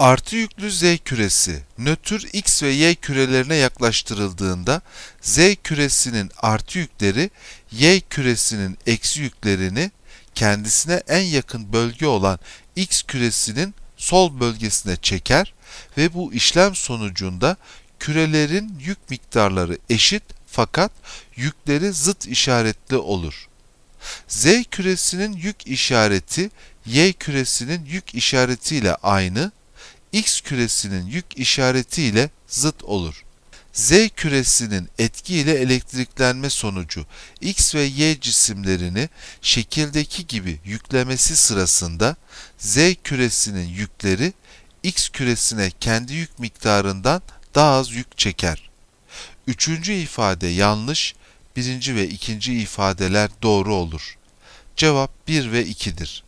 Artı yüklü z küresi nötr x ve y kürelerine yaklaştırıldığında z küresinin artı yükleri y küresinin eksi yüklerini kendisine en yakın bölge olan x küresinin sol bölgesine çeker ve bu işlem sonucunda kürelerin yük miktarları eşit fakat yükleri zıt işaretli olur. Z küresinin yük işareti y küresinin yük işaretiyle aynı, x küresinin yük işaretiyle zıt olur. Z küresinin etki ile elektriklenme sonucu X ve Y cisimlerini şekildeki gibi yüklemesi sırasında Z küresinin yükleri X küresine kendi yük miktarından daha az yük çeker. Üçüncü ifade yanlış, birinci ve ikinci ifadeler doğru olur. Cevap 1 ve 2'dir.